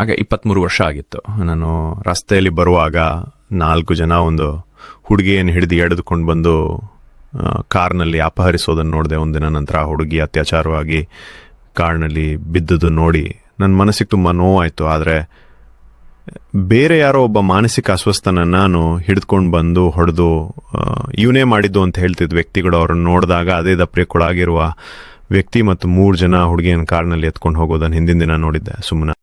ಆಗ ಇಪ್ಪತ್ತ್ಮೂರು ವರ್ಷ ಆಗಿತ್ತು. ನಾನು ರಸ್ತೆಯಲ್ಲಿ ಬರುವಾಗ ನಾಲ್ಕು ಜನ ಒಂದು ಹುಡುಗಿಯನ್ನು ಹಿಡಿದು ಎಳೆದುಕೊಂಡು ಬಂದು ಕಾರ್ನಲ್ಲಿ ಅಪಹರಿಸೋದನ್ನು ನೋಡಿದೆ. ಒಂದಿನ ನಂತರ ಆ ಹುಡುಗಿ ಅತ್ಯಾಚಾರವಾಗಿ ಕಾರ್ನಲ್ಲಿ ಬಿದ್ದದ್ದು ನೋಡಿ ನನ್ನ ಮನಸ್ಸಿಗೆ ತುಂಬ ನೋವಾಯಿತು. ಆದರೆ ಬೇರೆ ಯಾರೋ ಒಬ್ಬ ಮಾನಸಿಕ ಅಸ್ವಸ್ಥನ ನಾನು ಹಿಡಿದುಕೊಂಡು ಬಂದು ಹೊಡೆದು ಇವನೇ ಮಾಡಿದ್ದು ಅಂತ ಹೇಳ್ತಿದ್ದ ವ್ಯಕ್ತಿಗಳು ಅವ್ರನ್ನ ನೋಡಿದಾಗ ಅದೇ ದಪ್ರಿಯಕ್ಕೊಳಗಿರುವ ವ್ಯಕ್ತಿ ಮತ್ತು ಮೂರು ಜನ ಹುಡುಗಿಯನ್ನು ಕಾರ್ನಲ್ಲಿ ಎತ್ಕೊಂಡು ಹೋಗೋದನ್ನು ಹಿಂದಿನ ದಿನ ನೋಡಿದ್ದೆ. ಸುಮ್ಮನೆ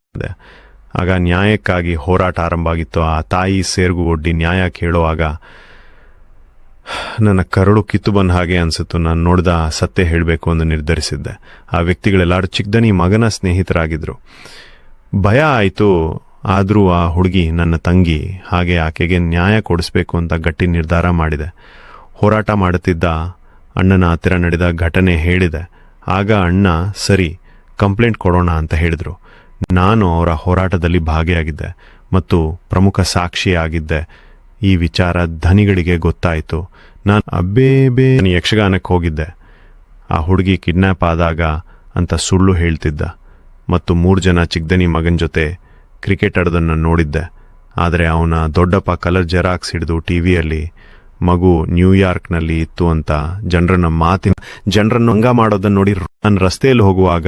ಆಗ ನ್ಯಾಯಕ್ಕಾಗಿ ಹೋರಾಟ ಆರಂಭ ಆಗಿತ್ತು ಆ ತಾಯಿ ಸೇರ್ಗು ಒಡ್ಡಿ ನ್ಯಾಯ ಕೇಳುವಾಗ, ನನ್ನ ಕರಳು ಕಿತ್ತು ಬಂದ ಹಾಗೆ ಅನಿಸಿತು ನಾನು ನೋಡ್ದ ಸತ್ಯ ಹೇಳಬೇಕು ಎಂದು ನಿರ್ಧರಿಸಿದ್ದೆ. ಆ ವ್ಯಕ್ತಿಗಳೆಲ್ಲರೂ ಚಿಕ್ಕದನಿ ಮಗನ ಸ್ನೇಹಿತರಾಗಿದ್ದರು ಭಯ ಆಯಿತು. ಆದರೂ ಆ ಹುಡುಗಿ ನನ್ನ ತಂಗಿ. ಹಾಗೆ ಆಕೆಗೆ ನ್ಯಾಯ ಕೊಡಿಸ್ಬೇಕು ಅಂತ ಗಟ್ಟಿ ನಿರ್ಧಾರ ಮಾಡಿದೆ. ಹೋರಾಟ ಮಾಡುತ್ತಿದ್ದ ಅಣ್ಣನ ಹತ್ತಿರ ನಡೆದ ಘಟನೆ ಹೇಳಿದೆ. ಆಗ ಅಣ್ಣ, ಸರಿ, ಕಂಪ್ಲೇಂಟ್ ಕೊಡೋಣ ಅಂತ ಹೇಳಿದ್ರು. ನಾನು ಅವರ ಹೋರಾಟದಲ್ಲಿ ಭಾಗಿಯಾಗಿದ್ದೆ ಮತ್ತು ಪ್ರಮುಖ ಸಾಕ್ಷಿಯಾಗಿದ್ದೆ. ಈ ವಿಚಾರ ಧನಿಗಳಿಗೆ ಗೊತ್ತಾಯಿತು. ನಾನು ಅಬ್ಬೇ ಬೇ ಯಕ್ಷಗಾನಕ್ಕೆ ಹೋಗಿದ್ದೆ. ಆ ಹುಡುಗಿ ಕಿಡ್ನ್ಯಾಪ್ ಆದಾಗ ಅಂತ ಸುಳ್ಳು ಹೇಳ್ತಿದ್ದ. ಮತ್ತು ಮೂರು ಜನ ಚಿಕ್ಕದನಿ ಮಗನ ಜೊತೆ ಕ್ರಿಕೆಟ್ ಆಡೋದನ್ನು ನೋಡಿದ್ದೆ. ಆದರೆ ಅವನ ದೊಡ್ಡಪ್ಪ ಕಲರ್ ಜೆರಾಕ್ಸ್ ಹಿಡಿದು ಟಿವಿಯಲ್ಲಿ ಮಗು ನ್ಯೂಯಾರ್ಕ್ನಲ್ಲಿ ಇತ್ತು ಅಂತ ಜನರನ್ನ ಮಾತಿನ ಜನರನ್ನು ಹಂಗ ಮಾಡೋದನ್ನ ನೋಡಿ ನಾನು ರಸ್ತೆಯಲ್ಲಿ ಹೋಗುವಾಗ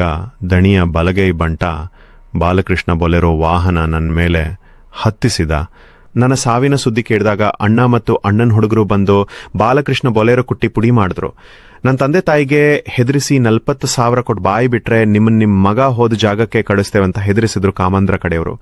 ದಣಿಯ ಬಲಗೈ ಬಂಟ ಬಾಲಕೃಷ್ಣ ಬೊಲೆರೋ ವಾಹನ ನನ್ನ ಮೇಲೆ ಹತ್ತಿಸಿದ. ನನ್ನ ಸಾವಿನ ಸುದ್ದಿ ಕೇಳಿದಾಗ ಅಣ್ಣ ಮತ್ತು ಅಣ್ಣನ ಹುಡುಗರು ಬಂದು ಬಾಲಕೃಷ್ಣ ಬೊಲೆರೋ ಕುಟ್ಟಿ ಪುಡಿ ಮಾಡಿದ್ರು. ನನ್ನ ತಂದೆ ತಾಯಿಗೆ ಹೆದರಿಸಿ ನಲ್ವತ್ತು ಸಾವಿರ ಕೊಟ್ಟು ಬಾಯಿ ಬಿಟ್ರೆ ನಿಮ್ಮನ್ನ ನಿಮ್ಮ ಮಗ ಹೋದ ಜಾಗಕ್ಕೆ ಕಳಿಸ್ತೇವೆ ಅಂತ ಹೆದರಿಸಿದ್ರು ಕಾಮಂದ್ರ ಕಡೆಯವರು.